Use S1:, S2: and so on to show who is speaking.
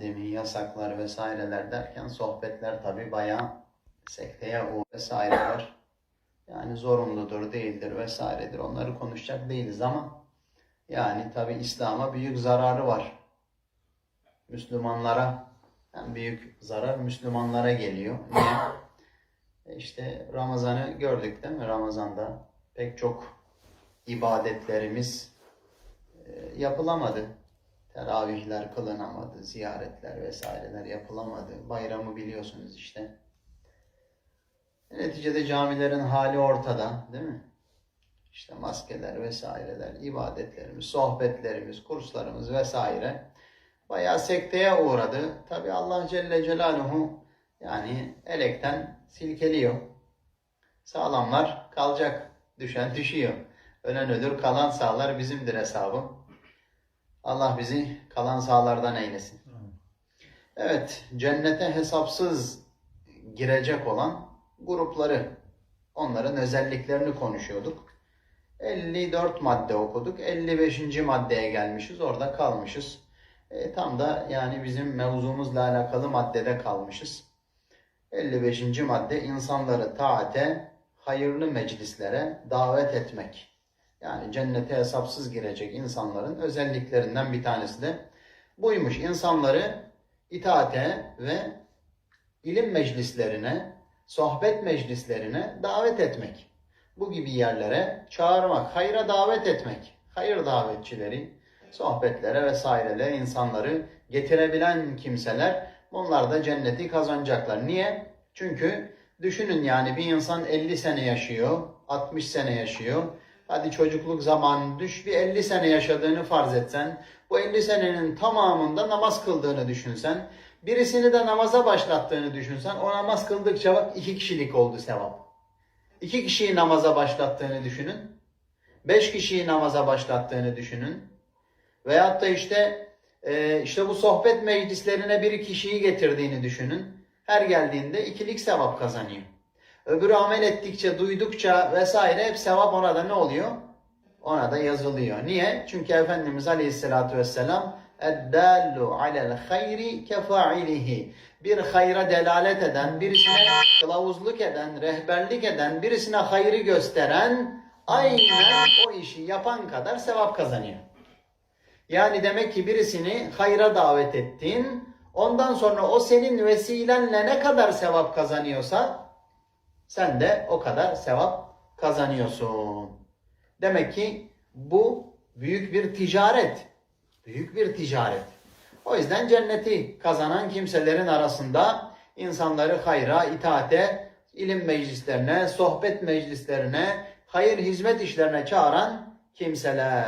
S1: pandemi, yasaklar vesaireler derken sohbetler tabi bayağı sekteye uğ vesaireler. Yani zorunludur, değildir vesairedir. Onları konuşacak değiliz ama yani tabi İslam'a büyük zararı var. Müslümanlara en büyük zarar Müslümanlara geliyor. Niye? E İşte Ramazan'ı gördük değil mi? Ramazan'da pek çok ibadetlerimiz e, yapılamadı. Teravihler kılınamadı, ziyaretler vesaireler yapılamadı. Bayramı biliyorsunuz işte. Neticede camilerin hali ortada değil mi? İşte maskeler vesaireler, ibadetlerimiz, sohbetlerimiz, kurslarımız vesaire bayağı sekteye uğradı. Tabi Allah Celle Celaluhu yani elekten silkeliyor. Sağlamlar kalacak, düşen düşüyor. Ölen ölür, kalan sağlar bizimdir hesabı. Allah bizi kalan sağlardan eylesin. Evet, cennete hesapsız girecek olan grupları, onların özelliklerini konuşuyorduk. 54 madde okuduk. 55. maddeye gelmişiz. Orada kalmışız. E, tam da yani bizim mevzumuzla alakalı maddede kalmışız. 55. madde insanları taate, hayırlı meclislere davet etmek. Yani cennete hesapsız girecek insanların özelliklerinden bir tanesi de buymuş. İnsanları itaate ve ilim meclislerine, sohbet meclislerine davet etmek. Bu gibi yerlere çağırmak, hayra davet etmek. Hayır davetçileri, sohbetlere vesairelere insanları getirebilen kimseler bunlar da cenneti kazanacaklar. Niye? Çünkü düşünün yani bir insan 50 sene yaşıyor, 60 sene yaşıyor. Hadi çocukluk zamanı düş bir 50 sene yaşadığını farz etsen, bu 50 senenin tamamında namaz kıldığını düşünsen, birisini de namaza başlattığını düşünsen, o namaz kıldıkça bak iki kişilik oldu sevap. İki kişiyi namaza başlattığını düşünün. Beş kişiyi namaza başlattığını düşünün. Veyahut da işte e, işte bu sohbet meclislerine bir kişiyi getirdiğini düşünün. Her geldiğinde ikilik sevap kazanıyor. Öbürü amel ettikçe, duydukça vesaire hep sevap ona da ne oluyor? Ona da yazılıyor. Niye? Çünkü Efendimiz Aleyhisselatü Vesselam Eddallu alel hayri kefailihi. Bir hayra delalet eden, birisine kılavuzluk eden, rehberlik eden, birisine hayrı gösteren aynen o işi yapan kadar sevap kazanıyor. Yani demek ki birisini hayra davet ettin, ondan sonra o senin vesilenle ne kadar sevap kazanıyorsa sen de o kadar sevap kazanıyorsun. Demek ki bu büyük bir ticaret. Büyük bir ticaret. O yüzden cenneti kazanan kimselerin arasında insanları hayra, itaate, ilim meclislerine, sohbet meclislerine, hayır hizmet işlerine çağıran kimseler.